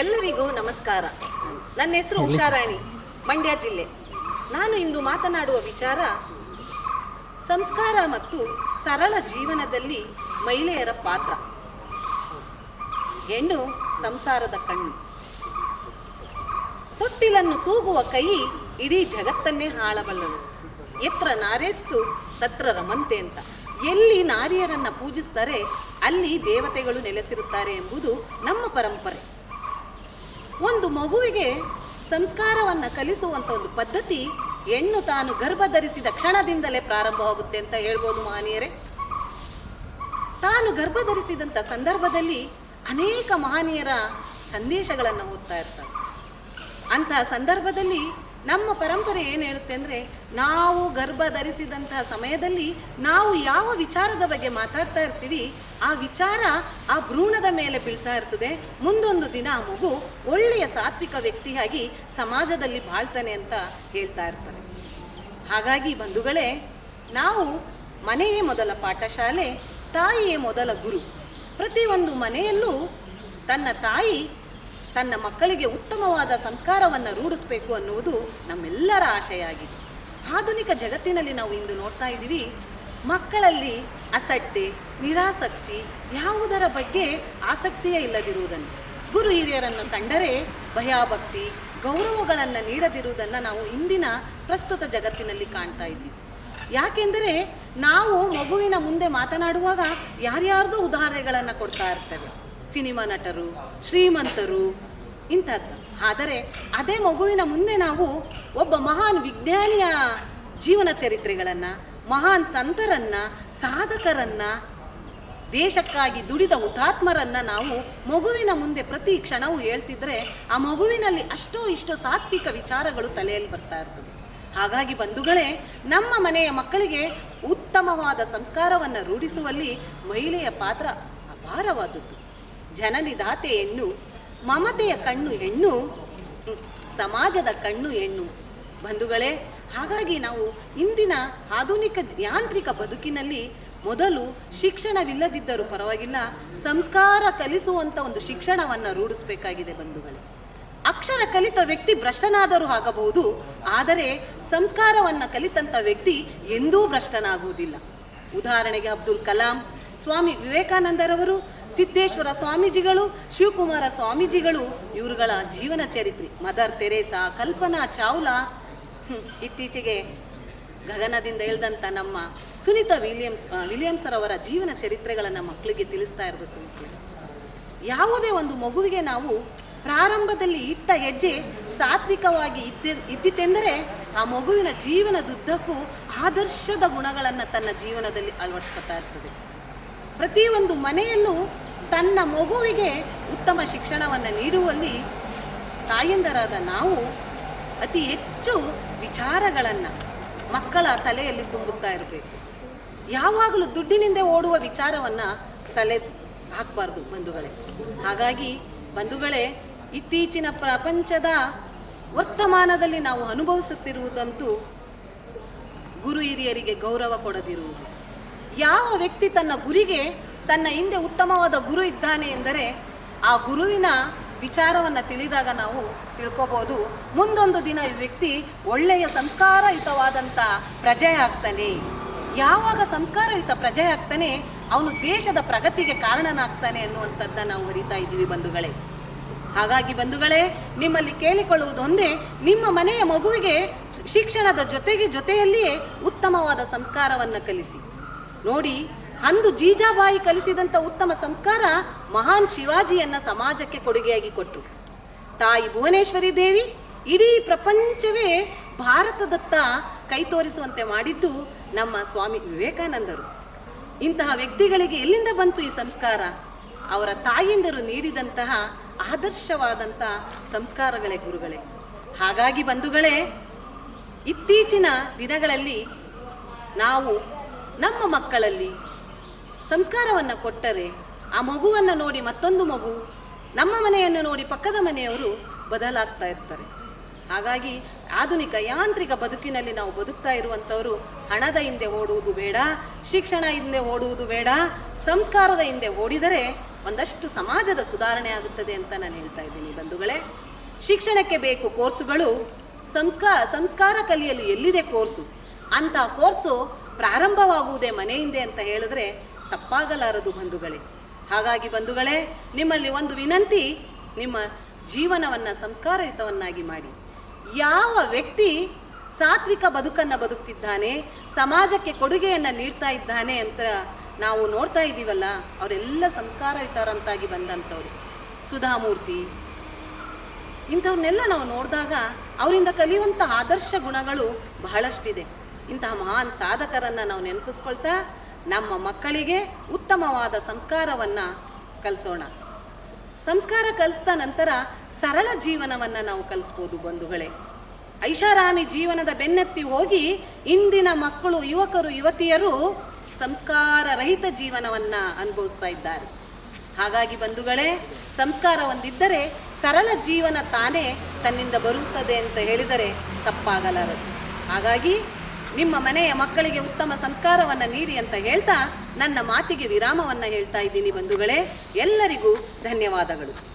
ಎಲ್ಲರಿಗೂ ನಮಸ್ಕಾರ. ನನ್ನ ಹೆಸರು ಉಷಾರಾಣಿ, ಮಂಡ್ಯ ಜಿಲ್ಲೆ. ನಾನು ಇಂದು ಮಾತನಾಡುವ ವಿಚಾರ, ಸಂಸ್ಕಾರ ಮತ್ತು ಸರಳ ಜೀವನದಲ್ಲಿ ಮಹಿಳೆಯರ ಪಾತ್ರ. ಹೆಣ್ಣು ಸಂಸಾರದ ಕಣ್ಣು. ತೊಟ್ಟಿಲನ್ನು ತೂಗುವ ಕೈ ಇಡೀ ಜಗತ್ತನ್ನೇ ಹಾಳಬಲ್ಲನು ಎತ್ರ ನಾರೇಸ್ತು, ತತ್ರ ರಮಂತೆ ಅಂತ. ಎಲ್ಲಿ ನಾರಿಯರನ್ನ ಪೂಜಿಸ್ತಾರೆ, ಅಲ್ಲಿ ದೇವತೆಗಳು ನೆಲೆಸಿರುತ್ತಾರೆ ಎಂಬುದು ನಮ್ಮ ಪರಂಪರೆ. ಒಂದು ಮಗುವಿಗೆ ಸಂಸ್ಕಾರವನ್ನು ಕಲಿಸುವಂಥ ಒಂದು ಪದ್ಧತಿ ಹೆಣ್ಣು ತಾನು ಗರ್ಭ ಧರಿಸಿದ ಕ್ಷಣದಿಂದಲೇ ಪ್ರಾರಂಭವಾಗುತ್ತೆ ಅಂತ ಹೇಳ್ಬೋದು ಮಹನೀಯರೇ. ತಾನು ಗರ್ಭ ಧರಿಸಿದಂಥ ಸಂದರ್ಭದಲ್ಲಿ ಅನೇಕ ಮಹನೀಯರ ಸಂದೇಶಗಳನ್ನು ಓದ್ತಾ ಇರ್ತಾರೆ. ಅಂತಹ ಸಂದರ್ಭದಲ್ಲಿ ನಮ್ಮ ಪರಂಪರೆ ಏನು ಹೇಳುತ್ತೆ ಅಂದರೆ, ನಾವು ಗರ್ಭ ಧರಿಸಿದಂತಹ ಸಮಯದಲ್ಲಿ ನಾವು ಯಾವ ವಿಚಾರದ ಬಗ್ಗೆ ಮಾತಾಡ್ತಾ ಇರ್ತೀವಿ, ಆ ವಿಚಾರ ಆ ಭ್ರೂಣದ ಮೇಲೆ ಬೀಳ್ತಾ ಇರ್ತದೆ. ಮುಂದೊಂದು ದಿನ ಆ ಮಗು ಒಳ್ಳೆಯ ಸಾತ್ವಿಕ ವ್ಯಕ್ತಿಯಾಗಿ ಸಮಾಜದಲ್ಲಿ ಬಾಳ್ತಾನೆ ಅಂತ ಹೇಳ್ತಾ ಇರ್ತಾರೆ ಹಾಗಾಗಿ ಬಂಧುಗಳೇ, ನಾವು ಮನೆಯೇ ಮೊದಲ ಪಾಠಶಾಲೆ, ತಾಯಿಯೇ ಮೊದಲ ಗುರು. ಪ್ರತಿಯೊಂದು ಮನೆಯಲ್ಲೂ ತನ್ನ ತಾಯಿ ತನ್ನ ಮಕ್ಕಳಿಗೆ ಉತ್ತಮವಾದ ಸಂಸ್ಕಾರವನ್ನು ರೂಢಿಸಬೇಕು ಅನ್ನುವುದು ನಮ್ಮೆಲ್ಲರ ಆಶಯ ಆಗಿದೆ ಆಧುನಿಕ ಜಗತ್ತಿನಲ್ಲಿ ನಾವು ಇಂದು ನೋಡ್ತಾ ಇದ್ದೀವಿ, ಮಕ್ಕಳಲ್ಲಿ ಅಸಡ್ಡೆ ನಿರಾಸಕ್ತಿ ಯಾವುದರ ಬಗ್ಗೆ ಆಸಕ್ತಿಯೇ ಇಲ್ಲದಿರುವುದನ್ನು. ಗುರು ಹಿರಿಯರನ್ನು ಕಂಡರೆ ಭಯಾಭಕ್ತಿ, ಗೌರವಗಳನ್ನು ನೀಡದಿರುವುದನ್ನು ನಾವು ಇಂದಿನ ಪ್ರಸ್ತುತ ಜಗತ್ತಿನಲ್ಲಿ ಕಾಣ್ತಾ ಇದ್ದೀವಿ. ಯಾಕೆಂದರೆ ನಾವು ಮಗುವಿನ ಮುಂದೆ ಮಾತನಾಡುವಾಗ ಯಾರ್ಯಾರ್ದೋ ಉದಾಹರಣೆಗಳನ್ನು ಕೊಡ್ತಾ ಇರ್ತೇವೆ. ಸಿನಿಮಾ ನಟರು, ಶ್ರೀಮಂತರು ಇಂಥದ್ದು. ಆದರೆ ಅದೇ ಮಗುವಿನ ಮುಂದೆ ನಾವು ಒಬ್ಬ ಮಹಾನ್ ವಿಜ್ಞಾನಿಯ ಜೀವನ ಚರಿತ್ರೆಗಳನ್ನು, ಮಹಾನ್ ಸಂತರನ್ನ, ಸಾಧಕರನ್ನ, ದೇಶಕ್ಕಾಗಿ ದುಡಿದ ಹುತಾತ್ಮರನ್ನು ನಾವು ಮಗುವಿನ ಮುಂದೆ ಪ್ರತಿ ಕ್ಷಣವೂ ಹೇಳ್ತಿದ್ರೆ ಆ ಮಗುವಿನಲ್ಲಿ ಅಷ್ಟೋ ಇಷ್ಟೋ ಸಾತ್ವಿಕ ವಿಚಾರಗಳು ತಲೆಯಲ್ಲಿ ಬರ್ತಾ ಇರ್ತದೆ. ಹಾಗಾಗಿ ಬಂಧುಗಳೇ, ನಮ್ಮ ಮನೆಯ ಮಕ್ಕಳಿಗೆ ಉತ್ತಮವಾದ ಸಂಸ್ಕಾರವನ್ನು ರೂಢಿಸುವಲ್ಲಿ ಮಹಿಳೆಯ ಪಾತ್ರ ಅಪಾರವಾದದ್ದು. ಜನನಿ ಮಮತೆಯ ಕಣ್ಣು ಹೆಣ್ಣು ಸಮಾಜದ ಕಣ್ಣು ಹೆಣ್ಣು. ಬಂಧುಗಳೇ, ಹಾಗಾಗಿ ನಾವು ಇಂದಿನ ಆಧುನಿಕ ಯಾಂತ್ರಿಕ ಬದುಕಿನಲ್ಲಿ ಮೊದಲು ಶಿಕ್ಷಣವಿಲ್ಲದಿದ್ದರೂ ಪರವಾಗಿಲ್ಲ, ಸಂಸ್ಕಾರ ಕಲಿಸುವಂಥ ಒಂದು ಶಿಕ್ಷಣವನ್ನು ರೂಢಿಸಬೇಕಾಗಿದೆ ಬಂಧುಗಳೇ. ಅಕ್ಷರ ಕಲಿತ ವ್ಯಕ್ತಿ ಭ್ರಷ್ಟನಾದರೂ ಆಗಬಹುದು, ಆದರೆ ಸಂಸ್ಕಾರವನ್ನು ಕಲಿತಂಥ ವ್ಯಕ್ತಿ ಎಂದೂ ಭ್ರಷ್ಟನಾಗುವುದಿಲ್ಲ. ಉದಾಹರಣೆಗೆ ಅಬ್ದುಲ್ ಕಲಾಂ, ಸ್ವಾಮಿ ವಿವೇಕಾನಂದರವರು ಸಿದ್ದೇಶ್ವರ ಸ್ವಾಮೀಜಿಗಳು, ಶಿವಕುಮಾರ ಸ್ವಾಮೀಜಿಗಳು, ಇವರುಗಳ ಜೀವನ ಚರಿತ್ರೆ. Mother Teresa, Kalpana Chawla. ಇತ್ತೀಚೆಗೆ ಗಗನದಿಂದ ಇಳಿದಂಥ ನಮ್ಮ ಸುನೀತಾ ವಿಲಿಯಮ್ಸ್ ವಿಲಿಯಮ್ಸರ್ ಅವರ ಜೀವನ ಚರಿತ್ರೆಗಳನ್ನು ಮಕ್ಕಳಿಗೆ ತಿಳಿಸ್ತಾ ಇರಬೇಕು ಯಾವುದೇ ಒಂದು ಮಗುವಿಗೆ ನಾವು ಪ್ರಾರಂಭದಲ್ಲಿ ಇಟ್ಟ ಹೆಜ್ಜೆ ಸಾತ್ವಿಕವಾಗಿ ಇದ್ದ ಇದ್ದಿತೆಂದರೆ ಆ ಮಗುವಿನ ಜೀವನದುದ್ದಕ್ಕೂ ಆದರ್ಶದ ಗುಣಗಳನ್ನು ತನ್ನ ಜೀವನದಲ್ಲಿ ಅಳವಡಿಸ್ಕೊತಾ ಇರ್ತದೆ. ಪ್ರತಿಯೊಂದು ಮನೆಯಲ್ಲೂ ತನ್ನ ಮಗುವಿಗೆ ಉತ್ತಮ ಶಿಕ್ಷಣವನ್ನು ನೀಡುವಲ್ಲಿ ತಾಯಂದರಾದ ನಾವು ಅತಿ ಹೆಚ್ಚು ವಿಚಾರಗಳನ್ನು ಮಕ್ಕಳ ತಲೆಯಲ್ಲಿ ತುಂಬುತ್ತಾ ಇರಬೇಕು. ಯಾವಾಗಲೂ ದುಡ್ಡಿನಿಂದ ಓಡುವ ವಿಚಾರವನ್ನು ತಲೆ ಹಾಕಬಾರ್ದು ಬಂಧುಗಳೇ. ಹಾಗಾಗಿ ಬಂಧುಗಳೇ, ಇತ್ತೀಚಿನ ಪ್ರಪಂಚದ ವರ್ತಮಾನದಲ್ಲಿ ನಾವು ಅನುಭವಿಸುತ್ತಿರುವುದಂತೂ ಗುರು ಹಿರಿಯರಿಗೆ ಗೌರವ ಕೊಡದಿರುವುದು. ಯಾವ ವ್ಯಕ್ತಿ ತನ್ನ ಗುರಿಗೆ ತನ್ನ ಹಿಂದೆ ಉತ್ತಮವಾದ ಗುರು ಇದ್ದಾನೆ ಎಂದರೆ ಆ ಗುರುವಿನ ವಿಚಾರವನ್ನು ತಿಳಿದಾಗ ನಾವು ತಿಳ್ಕೊಬೋದು. ಮುಂದೊಂದು ದಿನ ಈ ವ್ಯಕ್ತಿ ಒಳ್ಳೆಯ ಸಂಸ್ಕಾರಯುತವಾದಂಥ ಪ್ರಜೆ ಆಗ್ತಾನೆ. ಯಾವಾಗ ಸಂಸ್ಕಾರಯುತ ಪ್ರಜೆ ಆಗ್ತಾನೆ, ಅವನು ದೇಶದ ಪ್ರಗತಿಗೆ ಕಾರಣನಾಗ್ತಾನೆ ಅನ್ನುವಂಥದ್ದನ್ನು ನಾವು ಅರಿತಾ ಇದ್ದೀವಿ ಬಂಧುಗಳೇ. ಹಾಗಾಗಿ ಬಂಧುಗಳೇ, ನಿಮ್ಮಲ್ಲಿ ಕೇಳಿಕೊಳ್ಳುವುದೊಂದೇ ನಿಮ್ಮ ಮನೆಯ ಮಗುವಿಗೆ ಶಿಕ್ಷಣದ ಜೊತೆಗೆ ಜೊತೆಯಲ್ಲಿಯೇ ಉತ್ತಮವಾದ ಸಂಸ್ಕಾರವನ್ನು ಕಲಿಸಿ. ನೋಡಿ, ಅಂದು ಜೀಜಾಬಾಯಿ ಕಲಿಸಿದಂಥ ಉತ್ತಮ ಸಂಸ್ಕಾರ ಮಹಾನ್ ಶಿವಾಜಿಯನ್ನ ಸಮಾಜಕ್ಕೆ ಕೊಡುಗೆಯಾಗಿ ಕೊಟ್ಟರು ತಾಯಿ ಭುವನೇಶ್ವರಿ ದೇವಿ ಇಡೀ ಪ್ರಪಂಚವೇ ಭಾರತದತ್ತ ಕೈ ತೋರಿಸುವಂತೆ ಮಾಡಿದ್ದು ನಮ್ಮ ಸ್ವಾಮಿ ವಿವೇಕಾನಂದರು. ಇಂತಹ ವ್ಯಕ್ತಿಗಳಿಗೆ ಎಲ್ಲಿಂದ ಬಂತು ಈ ಸಂಸ್ಕಾರ? ಅವರ ತಾಯಿಂದರು ನೀಡಿದಂತಹ ಆದರ್ಶವಾದಂಥ ಸಂಸ್ಕಾರಗಳೇ ಗುರುಗಳೇ. ಹಾಗಾಗಿ ಬಂಧುಗಳೇ, ಇತ್ತೀಚಿನ ದಿನಗಳಲ್ಲಿ ನಾವು ನಮ್ಮ ಮಕ್ಕಳಲ್ಲಿ ಸಂಸ್ಕಾರವನ್ನು ಕೊಟ್ಟರೆ ಆ ಮಗುವನ್ನು ನೋಡಿ ಮತ್ತೊಂದು ಮಗು ನಮ್ಮ ಮನೆಯನ್ನು ನೋಡಿ ಪಕ್ಕದ ಮನೆಯವರು ಬದಲಾಗ್ತಾ ಇರ್ತಾರೆ. ಹಾಗಾಗಿ ಆಧುನಿಕ ಯಾಂತ್ರಿಕ ಬದುಕಿನಲ್ಲಿ ನಾವು ಬದುಕ್ತಾ ಇರುವಂಥವರು ಹಣದ ಹಿಂದೆ ಓಡುವುದು ಬೇಡ, ಶಿಕ್ಷಣ ಹಿಂದೆ ಓಡುವುದು ಬೇಡ, ಸಂಸ್ಕಾರದ ಹಿಂದೆ ಓಡಿದರೆ ಒಂದಷ್ಟು ಸಮಾಜದ ಸುಧಾರಣೆ ಆಗುತ್ತದೆ ಅಂತ ನಾನು ಹೇಳ್ತಾ ಇದ್ದೀನಿ ಬಂಧುಗಳೇ. ಶಿಕ್ಷಣಕ್ಕೆ ಬೇಕು ಕೋರ್ಸುಗಳು ಸಂಸ್ಕಾರ ಸಂಸ್ಕಾರ ಕಲಿಯಲು ಎಲ್ಲಿದೆ ಕೋರ್ಸು? ಅಂತ ಕೋರ್ಸು ಪ್ರಾರಂಭವಾಗುವುದೇ ಮನೆಯಿಂದೆ ಅಂತ ಹೇಳಿದ್ರೆ ತಪ್ಪಾಗಲಾರದು ಬಂಧುಗಳೇ. ಹಾಗಾಗಿ ಬಂಧುಗಳೇ, ನಿಮ್ಮಲ್ಲಿ ಒಂದು ವಿನಂತಿ, ನಿಮ್ಮ ಜೀವನವನ್ನು ಸಂಸ್ಕಾರಯುತವನ್ನಾಗಿ ಮಾಡಿ. ಯಾವ ವ್ಯಕ್ತಿ ಸಾತ್ವಿಕ ಬದುಕನ್ನು ಬದುಕ್ತಿದ್ದಾನೆ, ಸಮಾಜಕ್ಕೆ ಕೊಡುಗೆಯನ್ನು ನೀಡ್ತಾ ಇದ್ದಾನೆ ಅಂತ ನಾವು ನೋಡ್ತಾ ಇದ್ದೀವಲ್ಲ, ಅವರೆಲ್ಲ ಸಂಸ್ಕಾರಯುತರಂತಾಗಿ ಬಂದಂಥವ್ರು. ಸುಧಾಮೂರ್ತಿ ಇಂಥವನ್ನೆಲ್ಲ ನಾವು ನೋಡಿದಾಗ ಅವರಿಂದ ಕಲಿಯುವಂಥ ಆದರ್ಶ ಗುಣಗಳು ಬಹಳಷ್ಟಿದೆ. ಇಂತಹ ಮಹಾನ್ ಸಾಧಕರನ್ನು ನಾವು ನೆನಪಿಸ್ಕೊಳ್ತಾ ನಮ್ಮ ಮಕ್ಕಳಿಗೆ ಉತ್ತಮವಾದ ಸಂಸ್ಕಾರವನ್ನು ಕಲಿಸೋಣ. ಸಂಸ್ಕಾರ ಕಲಿಸಿದ ನಂತರ ಸರಳ ಜೀವನವನ್ನು ನಾವು ಕಲಿಸ್ಬೋದು ಬಂಧುಗಳೇ. ಐಷಾರಾಮಿ ಜೀವನದ ಬೆನ್ನತ್ತಿ ಹೋಗಿ ಇಂದಿನ ಮಕ್ಕಳು, ಯುವಕರು, ಯುವತಿಯರು ಸಂಸ್ಕಾರ ರಹಿತ ಜೀವನವನ್ನು ಅನುಭವಿಸ್ತಾ ಇದ್ದಾರೆ. ಹಾಗಾಗಿ ಬಂಧುಗಳೇ, ಸಂಸ್ಕಾರ ಒಂದಿದ್ದರೆ ಸರಳ ಜೀವನ ತಾನೇ ತನ್ನಿಂದ ಬರುತ್ತದೆ ಅಂತ ಹೇಳಿದರೆ ತಪ್ಪಾಗಲಾರದು. ಹಾಗಾಗಿ ನಿಮ್ಮ ಮನೆಯ ಮಕ್ಕಳಿಗೆ ಉತ್ತಮ ಸಂಸ್ಕಾರವನ್ನು ನೀಡಿ ಅಂತ ಹೇಳ್ತಾ ನನ್ನ ಮಾತಿಗೆ ವಿರಾಮವನ್ನು ಹೇಳ್ತಾ ಇದ್ದೀನಿ ಬಂಧುಗಳೇ. ಎಲ್ಲರಿಗೂ ಧನ್ಯವಾದಗಳು.